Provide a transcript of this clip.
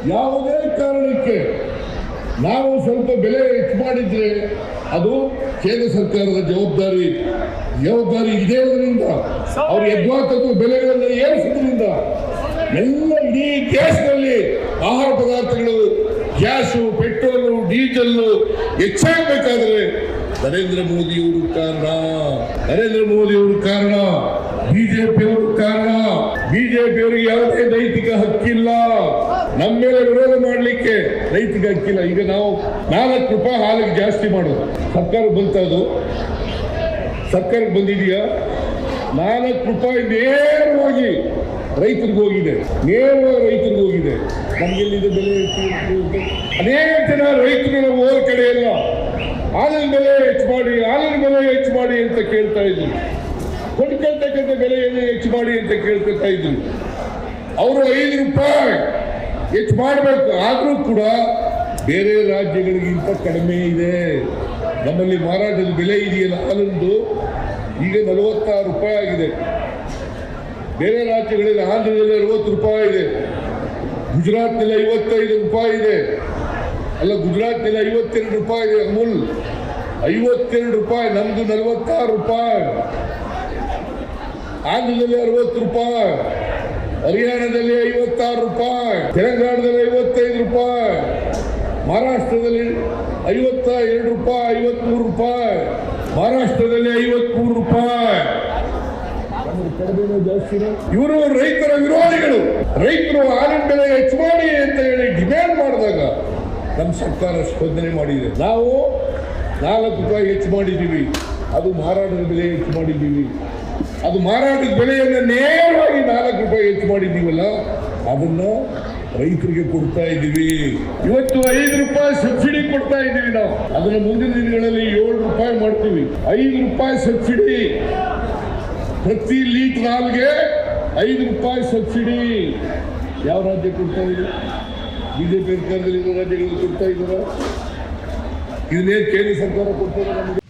ಯಾವುದೇ ಕಾರಣಕ್ಕೆ ನಾವು ಸ್ವಲ್ಪ ಬೆಲೆ ಹೆಚ್ಚು ಮಾಡಿದ್ರೆ ಅದು ಕೇಂದ್ರ ಸರ್ಕಾರದ ಜವಾಬ್ದಾರಿ. ಜವಾಬ್ದಾರಿ ಇದೆ ಅದರಿಂದ ಅವ್ರು ಎದ್ವಾತದ್ದು ಬೆಲೆಗಳನ್ನು ಏರಿಸೋದ್ರಿಂದ ಎಲ್ಲ ಇಡೀ ದೇಶದಲ್ಲಿ ಆಹಾರ ಪದಾರ್ಥಗಳು, ಗ್ಯಾಸು, ಪೆಟ್ರೋಲು, ಡೀಸೆಲ್ಲು ಹೆಚ್ಚಾಗಬೇಕಾದ್ರೆ ನರೇಂದ್ರ ಮೋದಿಯವರು ಕಾರಣ. ನರೇಂದ್ರ ಮೋದಿ ಮೋದಿಯವರು ಕಾರಣ. ಬಿಜೆಪಿಯವರು ಕಾರಣ. ಬಿಜೆಪಿಯವರಿಗೆ ಯಾವುದೇ ನೈತಿಕ ಹಕ್ಕಿಲ್ಲ. ನಮ್ಮ ಮೇಲೆ ವಿರೋಧ ಮಾಡಲಿಕ್ಕೆ ರೈತಿಗೆ ಹಕ್ಕಿಲ್ಲ ಈಗ ನಾವು ನಾಲ್ಕು ರೂಪಾಯಿ ಹಾಲಿಗೆ ಜಾಸ್ತಿ ಮಾಡೋದು. ಸರ್ಕಾರ ಬಂತ ಅದು ಸರ್ಕಾರಕ್ಕೆ ಬಂದಿದೆಯಾ? ನಾಲ್ಕು ರೂಪಾಯಿ ನೇರವಾಗಿ ರೈತರಿಗೆ ಹೋಗಿದೆ. ನೇರವಾಗಿ ರೈತರಿಗೆ ಹೋಗಿದೆ. ನಮಗೆಲ್ಲಿದೆ ಬೆಲೆ ಅನೇಕ ಜನ ರೈತರು ಹೋದ ಕಡೆ ಎಲ್ಲ ಹಾಲಿನ ಬೆಲೆ ಹೆಚ್ಚು ಮಾಡಿ, ಹಾಲಿನ ಬೆಲೆ ಹೆಚ್ಚು ಮಾಡಿ ಅಂತ ಕೇಳ್ತಾ ಇದ್ರು. ಕೊಂಡ್ಕೊಳ್ತಕ್ಕಂಥ ಬೆಲೆಯನ್ನು ಹೆಚ್ಚು ಮಾಡಿ ಅಂತ ಕೇಳ್ಕೊಳ್ತಾ ಇದ್ರು. ಅವರು ಐದು ರೂಪಾಯಿ ಹೆಚ್ಚು ಮಾಡಬೇಕು, ಆದರೂ ಕೂಡ ಬೇರೆ ರಾಜ್ಯಗಳಿಗಿಂತ ಕಡಿಮೆ ಇದೆ. ನಮ್ಮಲ್ಲಿ ಮಾರಾಟದ ಬೆಲೆ ಇದೆಯಲ್ಲ ಹಾಲೊಂದು ಈಗ ನಲವತ್ತಾರು ರೂಪಾಯಿ ಆಗಿದೆ. ಬೇರೆ ರಾಜ್ಯಗಳಲ್ಲಿ ಆಂಧ್ರದಲ್ಲಿ ಅರವತ್ತು ರೂಪಾಯಿ ಇದೆ. ಗುಜರಾತ್ನಲ್ಲಿ ಐವತ್ತೈದು ರೂಪಾಯಿ ಇದೆ. ಅಲ್ಲ, ಗುಜರಾತ್ನಲ್ಲಿ ಐವತ್ತೆರಡು ರೂಪಾಯಿ ಇದೆ, ಅಮೂಲ್. ಐವತ್ತೆರಡು ರೂಪಾಯಿ, ನಮ್ದು ನಲವತ್ತಾರು ರೂಪಾಯಿ. ಆಂಧ್ರದಲ್ಲಿ ಅರವತ್ತು ರೂಪಾಯಿ. ಹರಿಯಾಣದಲ್ಲಿ ಐವತ್ತಾರು ರೂಪಾಯಿ. ತೆಲಂಗಾಣದಲ್ಲಿ ಐವತ್ತೈದು ರೂಪಾಯಿ, ಮಹಾರಾಷ್ಟ್ರದಲ್ಲಿ ಐವತ್ತ ಎರಡು ರೂಪಾಯಿ, ಐವತ್ಮೂರು ರೂಪಾಯಿ, ಮಹಾರಾಷ್ಟ್ರದಲ್ಲಿ ಐವತ್ಮೂರು ರೂಪಾಯಿ. ಇವರು ರೈತರ ವಿರೋಧಿಗಳು. ರೈತರು ಹಾಲಿನ ಬೆಲೆ ಹೆಚ್ಚು ಮಾಡಿ ಅಂತ ಹೇಳಿ ಡಿಮ್ಯಾಂಡ್ ಮಾಡಿದಾಗ ನಮ್ಮ ಸರ್ಕಾರ ಸ್ಪಂದನೆ ಮಾಡಿದೆ. ನಾವು ನಾಲ್ಕು ರೂಪಾಯಿ ಹೆಚ್ಚು ಮಾಡಿದ್ದೀವಿ. ಅದು ಮಾರಾಟದ ಬೆಲೆ ಹೆಚ್ಚು ಮಾಡಿದ್ದೀವಿ. ಅದು ಮಾರಾಟದ ಬೆಲೆಯನ್ನು ನೇರವಾಗಿ ನಾಲ್ಕು ರೂಪಾಯಿ ಹೆಚ್ಚು ಮಾಡಿದ್ದೀವಲ್ಲ, ಅದನ್ನ ರೈತರಿಗೆ ಕೊಡ್ತಾ ಇದ್ದೀವಿ. ಇವತ್ತು ಐದು ರೂಪಾಯಿ ಸಬ್ಸಿಡಿ ಕೊಡ್ತಾ ಇದ್ದೀವಿ ನಾವು. ಅದನ್ನ ಮುಂದಿನ ದಿನಗಳಲ್ಲಿ ಏಳು ರೂಪಾಯಿ ಮಾಡ್ತೀವಿ. ಐದು ರೂಪಾಯಿ ಸಬ್ಸಿಡಿ. ಪ್ರತಿ ಲೀಟರ್ ಹಾಲ್ಗೆ ಐದು ರೂಪಾಯಿ ಸಬ್ಸಿಡಿ. ಯಾವ ರಾಜ್ಯ ಕೊಡ್ತಾ ಇದೆ ಬಿಜೆಪಿ ಸರ್ಕಾರದಲ್ಲಿ ಇರೋ ರಾಜ್ಯಗಳು ಕೊಡ್ತಾ ಇದ್ದಾರ? ಇದನ್ನೇ ಕೇಂದ್ರ ಸರ್ಕಾರ ಕೊಡ್ತಾರೆ ನಮಗೆ?